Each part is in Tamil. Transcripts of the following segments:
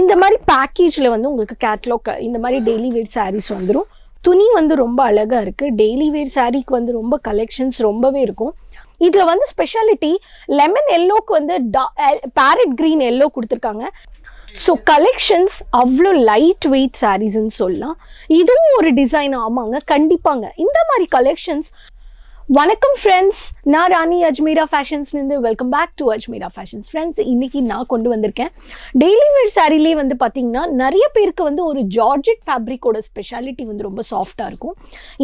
இந்த மாதிரி பேக்கேஜில் வந்து உங்களுக்கு கேட்லாக் இந்த மாதிரி டெய்லி வேர் சாரீஸ் வந்துடும் துணி வந்து ரொம்ப அழகாக இருக்குது டெய்லி வேர் சாரீக்கு வந்து ரொம்ப கலெக்ஷன்ஸ் ரொம்பவே இருக்கும். இதில் வந்து ஸ்பெஷாலிட்டி லெமன் எல்லோக்கு வந்து பேரட் க்ரீன் எல்லோ கொடுத்துருக்காங்க. ஸோ கலெக்ஷன்ஸ் அவ்வளோ லைட் வெயிட் சாரீஸ்ன்னு சொல்லலாம். இதுவும் ஒரு டிசைன் ஆமாங்க. கண்டிப்பாங்க. இந்த மாதிரி கலெக்ஷன்ஸ் வணக்கம் ஃப்ரெண்ட்ஸ் நான் Rani Ajmeera ஃபேஷன்ஸ்லேருந்து welcome back to Ajmeera fashions friends இன்னைக்கு நான் கொண்டு வந்திருக்கேன். டெய்லி வேர் சாரிலே வந்து பார்த்தீங்கன்னா நிறைய பேருக்கு வந்து ஒரு ஜார்ஜெட் ஃபேப்ரிக்கோட ஸ்பெஷாலிட்டி வந்து ரொம்ப சாஃப்டாக இருக்கும்.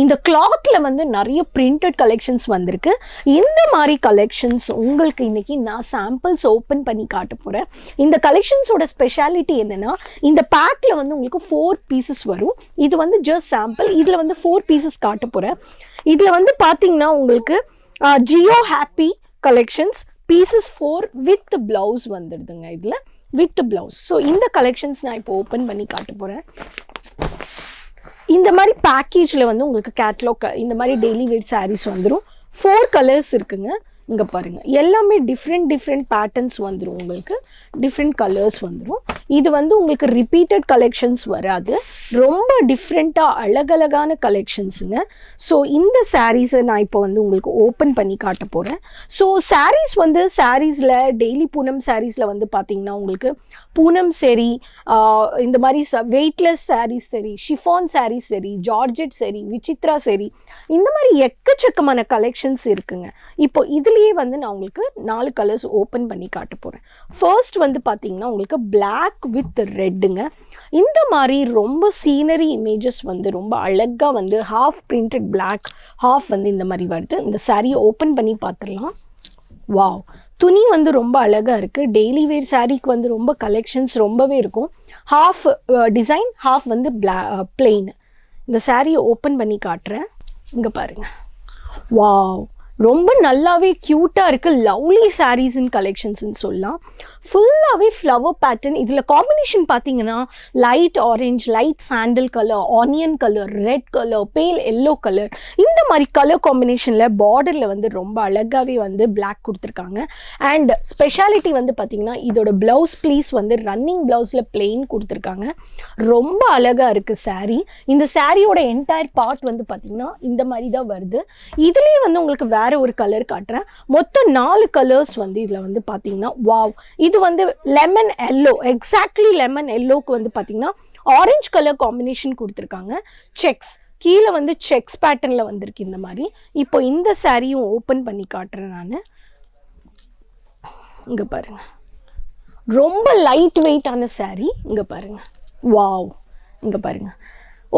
இந்த கிளாத்தில் வந்து நிறைய பிரிண்டட் கலெக்ஷன்ஸ் வந்திருக்கு. இந்த மாதிரி கலெக்ஷன்ஸ் உங்களுக்கு இன்னைக்கு நான் சாம்பிள்ஸ் ஓப்பன் பண்ணி காட்ட போகிறேன் இந்த கலெக்ஷன்ஸோட ஸ்பெஷாலிட்டி என்னென்னா இந்த பேக்கில் வந்து உங்களுக்கு ஃபோர் பீசஸ் வரும். இது வந்து ஜஸ்ட் சாம்பிள் இதில் வந்து ஃபோர் பீசஸ் காட்ட போகிறேன் இதில் வந்து பார்த்தீங்கன்னா உங்களுக்கு Jio happy collections pieces four with blouse வந்துடுதுங்க இதில். வித் ப்ளவுஸ் ஸோ இந்த கலெக்ஷன்ஸ் நான் இப்போ ஓப்பன் பண்ணி காட்ட போகிறேன் இந்த மாதிரி பேக்கேஜில் வந்து உங்களுக்கு கேட்லாக் இந்த மாதிரி டெய்லி வேட் சாரீஸ் வந்துடும் ஃபோர் கலர்ஸ் இருக்குங்க. இங்கே பாருங்கள் எல்லாமே டிஃப்ரெண்ட் டிஃப்ரெண்ட் பேட்டர்ன்ஸ் வந்துடும் உங்களுக்கு. டிஃப்ரெண்ட் கலர்ஸ் வந்துடும் இது வந்து உங்களுக்கு ரிப்பீட்டட் கலெக்ஷன்ஸ் வராது. ரொம்ப டிஃப்ரெண்ட்டாக அழகழகான கலெக்ஷன்ஸுங்க ஸோ இந்த சாரீஸை நான் இப்போ வந்து உங்களுக்கு ஓப்பன் பண்ணி காட்ட போகிறேன் ஸோ சாரீஸ் வந்து சாரீஸில் டெய்லி பூனம் சாரீஸில் வந்து பார்த்திங்கன்னா உங்களுக்கு பூனம் சரி இந்த மாதிரி ச வெயிட்லெஸ் சாரீஸ் சரி ஷிஃபான் சாரீஸ் சரி ஜார்ஜெட் சரி விசித்ரா சரி இந்த மாதிரி எக்கச்சக்கமான கலெக்ஷன்ஸ் இருக்குங்க. இப்போ இதில் இதுலேயே வந்து நான் உங்களுக்கு நாலு கலர்ஸ் ஓப்பன் பண்ணி காட்ட போகிறேன் ஃபர்ஸ்ட் வந்து பார்த்தீங்கன்னா உங்களுக்கு பிளாக் வித் ரெட்டுங்க இந்த மாதிரி ரொம்ப சீனரி இமேஜஸ் வந்து ரொம்ப அழகாக வந்து ஹாஃப் பிரிண்டட் பிளாக் ஹாஃப் வந்து இந்த மாதிரி வருது. இந்த சாரியை ஓப்பன் பண்ணி பார்த்துடலாம் வாவ் துணி வந்து ரொம்ப அழகாக இருக்குது டெய்லி வேர் சாரீக்கு வந்து ரொம்ப கலெக்ஷன்ஸ் ரொம்பவே இருக்கும். ஹாஃப் டிசைன் ஹாஃப் வந்து பிளா பிளெயின் இந்த சாரியை ஓப்பன் பண்ணி காட்டுறேன். இங்கே பாருங்கள் வாவ் ரொம்ப நல்லாவே க்யூட்டாக இருக்குது லவ்லி சாரீஸ்ன்னு கலெக்ஷன்ஸ்னு சொல்லலாம். ஃபுல்லாகவே ஃப்ளவர் பேட்டர்ன் இதில் காம்பினேஷன் பார்த்தீங்கன்னா light orange light sandal colour onion colour red colour pale yellow colour இந்த மாதிரி கலர் காம்பினேஷனில் பார்டரில் வந்து ரொம்ப அழகாகவே வந்து பிளாக் கொடுத்துருக்காங்க. அண்ட் ஸ்பெஷாலிட்டி வந்து பார்த்தீங்கன்னா இதோட ப்ளவுஸ் ப்ளீஸ் வந்து ரன்னிங் ப்ளவுஸில் பிளெயின் கொடுத்துருக்காங்க. ரொம்ப அழகாக இருக்குது சாரீ இந்த சாரியோட என்டையர் பார்ட் வந்து பார்த்திங்கன்னா இந்த மாதிரி தான் வருது. இதுலேயே வந்து உங்களுக்கு வே ஒரு கலர் காட்டுறேன். மொத்தம் நாலு கலர்ஸ் வந்து இதில் வந்து பார்த்தீங்கன்னா வாவ் இது வந்து லெமன் எல்லோ எக்ஸாக்ட்லி லெமன் எல்லோவுக்கு வந்து பார்த்தீங்கன்னா ஆரஞ்சு கலர் காம்பினேஷன் கொடுத்துருக்காங்க. செக்ஸ் கீழே வந்து செக்ஸ் பேட்டர்னில் வந்திருக்கு இந்த மாதிரி. இப்போ இந்த சாரியும் ஓப்பன் பண்ணி காட்டுறேன் நான். இங்கே பாருங்கள் ரொம்ப லைட் வெயிட்டான சாரீ இங்கே பாருங்கள் வாவ் இங்கே பாருங்கள்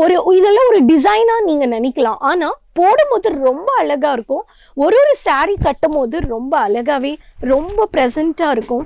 ஒரு இதெல்லாம் ஒரு டிசைனாக நீங்கள் நினைக்கலாம். ஆனால் போடும்போது ரொம்ப அழகாக இருக்கும். ஒரு ஒரு சாரீ கட்டும் போது ரொம்ப அழகாகவே ரொம்ப ப்ரெசண்ட்டாக இருக்கும்.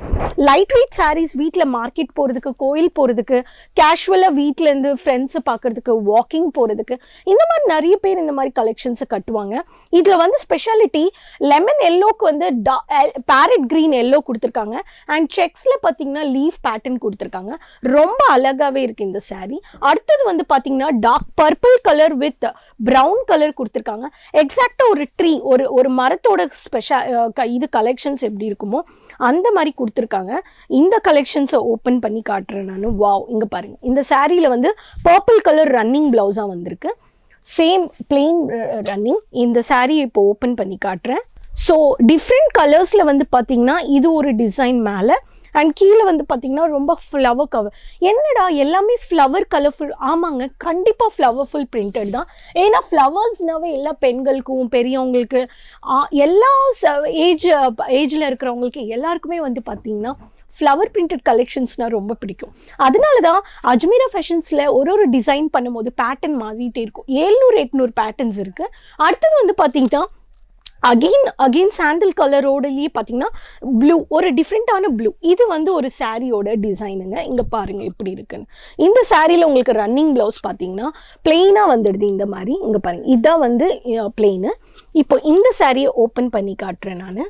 லைட் வெயிட் சாரீஸ் வீட்டில் மார்க்கெட் போகிறதுக்கு கோயில் போகிறதுக்கு கேஷுவலாக வீட்டிலேருந்து ஃப்ரெண்ட்ஸை பார்க்குறதுக்கு வாக்கிங் போகிறதுக்கு இந்த மாதிரி நிறைய பேர் இந்த மாதிரி கலெக்ஷன்ஸை கட்டுவாங்க. இதில் வந்து ஸ்பெஷாலிட்டி லெமன் எல்லோக்கு வந்து டா பேரட் eh, க்ரீன் எல்லோ கொடுத்துருக்காங்க. அண்ட் செக்ஸில் பார்த்தீங்கன்னா லீஃப் பேட்டர்ன் கொடுத்துருக்காங்க. ரொம்ப அழகாகவே இருக்குது இந்த சாரீ அடுத்தது வந்து பார்த்தீங்கன்னா dark purple colour with brown colour கொடுத்துருக்காங்க. எக்ஸாக்டாக ஒரு ட்ரீ ஒரு ஒரு மரத்தோட ஸ்பெஷா இது கலெக்ஷன்ஸ் எப்படி இருக்குமோ அந்த மாதிரி கொடுத்துருக்காங்க. இந்த கலெக்ஷன்ஸை ஓப்பன் பண்ணி காட்டுறேன் நான். வாவ் இங்கே பாருங்க. இந்த சாரியில் வந்து பர்பிள் கலர் ரன்னிங் ப்ளவுஸாக வந்திருக்கு. சேம் பிளெயின் ரன்னிங் இந்த சாரியை இப்போ ஓப்பன் பண்ணி காட்டுறேன். ஸோ டிஃப்ரெண்ட் கலர்ஸில் வந்து பார்த்தீங்கன்னா இது ஒரு டிசைன் மேலே அண்ட் கீழே வந்து பார்த்தீங்கன்னா ரொம்ப ஃப்ளவர் கவர் என்னடா எல்லாமே ஃப்ளவர் கலர்ஃபுல் ஆமாங்க கண்டிப்பாக ஃப்ளவர்ஃபுல் பிரிண்டட் தான். ஏன்னா ஃப்ளவர்ஸ்னாவே எல்லா பெண்களுக்கும் பெரியவங்களுக்கு ஆ, எல்லா ஏஜ் ஏஜில் இருக்கிறவங்களுக்கு எல்லாருக்குமே வந்து பார்த்தீங்கன்னா ஃப்ளவர் பிரிண்டட் கலெக்ஷன்ஸ்னால் ரொம்ப பிடிக்கும். அதனால தான் அஜ்மீரா ஃபேஷன்ஸில் ஒரு ஒரு டிசைன் பண்ணும்போது பேட்டர்ன் மாறிட்டே இருக்கும். ஏழ்நூறு எட்நூறு பேட்டர்ன்ஸ் இருக்குது அடுத்தது வந்து பார்த்திங்கன்னா அகெயின் அகெயின் சாண்டில் கலரோடலேயே பார்த்தீங்கன்னா ப்ளூ ஒரு டிஃப்ரெண்ட்டான ப்ளூ இது வந்து ஒரு சாரியோட டிசைனுங்க இங்கே பாருங்கள் எப்படி இருக்குன்னு. இந்த சாரியில் உங்களுக்கு ரன்னிங் ப்ளவுஸ் பார்த்தீங்கன்னா பிளெயினாக வந்துடுது இந்த மாதிரி. இங்கே பாருங்கள் இதுதான் வந்து பிளெயினு இப்போ இந்த சாரியை ஓப்பன் பண்ணி காட்டுறேன் நான்.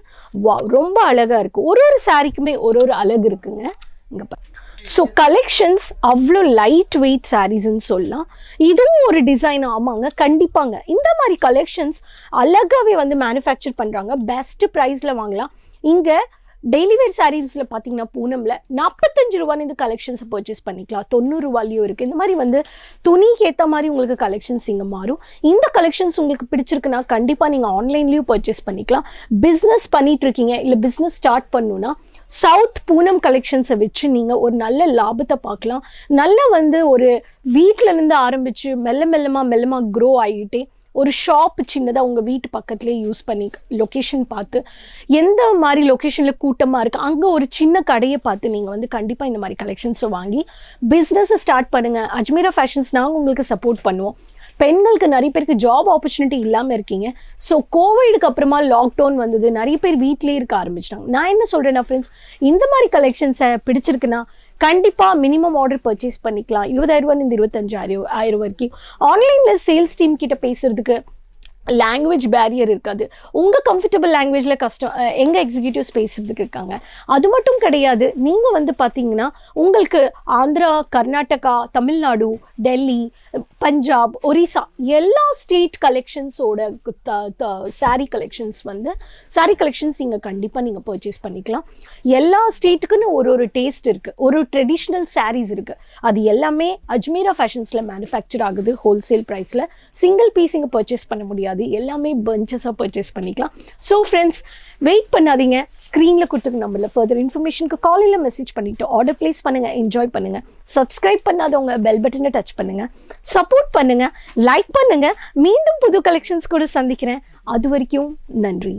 வா ரொம்ப அழகாக இருக்குது ஒரு ஒரு சாரிக்குமே ஒரு ஒரு அழகு இருக்குங்க. இங்கே பாருங்கள் ஸோ கலெக்ஷன்ஸ் அவ்வளோ லைட் வெயிட் சாரீஸ்ன்னு சொல்லலாம். இதுவும் ஒரு டிசைன் ஆமாங்க கண்டிப்பாங்க. இந்த மாதிரி கலெக்ஷன்ஸ் அழகாகவே வந்து மேனுஃபேக்சர் பண்ணுறாங்க பெஸ்ட் ப்ரைஸில் வாங்கலாம். இங்கே டெய்லி வேர் சாரீஸில் பார்த்தீங்கன்னா பூனமில் நாற்பத்தஞ்சு ரூபான்னு இந்த கலெக்ஷன்ஸை பர்ச்சேஸ் பண்ணிக்கலாம். தொண்ணூறு ரூபாலையும் இருக்குது இந்த மாதிரி வந்து துணிக்கு ஏற்ற மாதிரி உங்களுக்கு கலெக்ஷன்ஸ் இங்கே மாறும். இந்த கலெக்ஷன்ஸ் உங்களுக்கு பிடிச்சிருக்குன்னா கண்டிப்பாக நீங்கள் ஆன்லைன்லேயும் பர்ச்சேஸ் பண்ணிக்கலாம். பிஸ்னஸ் பண்ணிகிட்ருக்கீங்க இல்லை பிஸ்னஸ் ஸ்டார்ட் பண்ணுன்னா சவுத் பூனம் கலெக்ஷன்ஸை வச்சு நீங்கள் ஒரு நல்ல லாபத்தை பார்க்கலாம். நல்லா வந்து ஒரு வீட்டிலேருந்து இருந்து ஆரம்பித்து மெல்ல மெல்லமாக மெல்லமாக க்ரோ ஆகிட்டே ஒரு ஷாப் சின்னதாக உங்கள் வீட்டு பக்கத்துலேயே யூஸ் பண்ணி லொக்கேஷன் பார்த்து எந்த மாதிரி லொக்கேஷனில் கூட்டமாக இருக்குது அங்கே ஒரு சின்ன கடையை பார்த்து நீங்கள் வந்து கண்டிப்பாக இந்த மாதிரி கலெக்ஷன்ஸை வாங்கி பிஸ்னஸை ஸ்டார்ட் பண்ணுங்கள் அஜ்மீரா ஃபேஷன்ஸ் நாங்கள் உங்களுக்கு சப்போர்ட் பண்ணுவோம். பெண்களுக்கு நிறைய பேருக்கு ஜாப் ஆப்பர்ச்சுனிட்டி இல்லாமல் இருக்கீங்க. ஸோ கோவிடுக்கு அப்புறமா லாக்டவுன் வந்தது. நிறைய பேர் வீட்டிலேயே இருக்க ஆரம்பிச்சிட்டாங்க. நான் என்ன சொல்கிறேன்னா ஃப்ரெண்ட்ஸ் இந்த மாதிரி கலெக்ஷன்ஸை பிடிச்சிருக்குன்னா கண்டிப்பாக மினிமம் ஆர்டர் பர்ச்சேஸ் பண்ணிக்கலாம். இருபதாயிரம் இந்த இருபத்தஞ்சாயிரம் ஆயிரம் வரைக்கும். ஆன்லைனில் சேல்ஸ் டீம் கிட்ட பேசுறதுக்கு லாங்குவேஜ் பேரியர் இருக்காது. உங்கள் கம்ஃபர்டபுள் லாங்குவேஜில் கஸ்டம் எங்கள் எக்ஸிக்யூட்டிவ்ஸ் பேசுகிறதுக்கு இருக்காங்க. அது மட்டும் கிடையாது. நீங்கள் வந்து பார்த்தீங்கன்னா உங்களுக்கு ஆந்திரா கர்நாடகா தமிழ்நாடு டெல்லி பஞ்சாப் ஒரிசா எல்லா ஸ்டேட் கலெக்ஷன்ஸோட சாரீ கலெக்ஷன்ஸ் வந்து சாரீ கலெக்ஷன்ஸ் இங்கே கண்டிப்பாக நீங்கள் பர்ச்சேஸ் பண்ணிக்கலாம். எல்லா ஸ்டேட்டுக்குன்னு ஒரு ஒரு டேஸ்ட் இருக்குது ஒரு ட்ரெடிஷ்னல் சாரீஸ் இருக்குது அது எல்லாமே அஜ்மீரா ஃபேஷன்ஸில் மேனுஃபேக்சர் ஆகுது. ஹோல்சேல் ப்ரைஸில் சிங்கிள் பீஸ் இங்கே பர்ச்சேஸ் பண்ண முடியாது. எல்லாமே பஞ்சஸாக பர்ச்சேஸ் பண்ணிக்கலாம். ஸோ ஃப்ரெண்ட்ஸ் வெயிட் பண்ணாதீங்க. ஸ்க்ரீனில் கொடுத்துருக்க நம்பரில் ஃபர்தர் இன்ஃபர்மேஷனுக்கு காலையில் மெசேஜ் பண்ணிவிட்டு ஆர்டர் ப்ளேஸ் பண்ணுங்கள் என்ஜாய் பண்ணுங்கள் சப்ஸ்கிரைப் பண்ணாதவங்க பெல் பட்டனை டச் பண்ணுங்கள் சப்போர்ட் பண்ணுங்கள் லைக் பண்ணுங்கள் மீண்டும் புது கலெக்ஷன்ஸ் கூட சந்திக்கிறேன். அது வரைக்கும் நன்றி.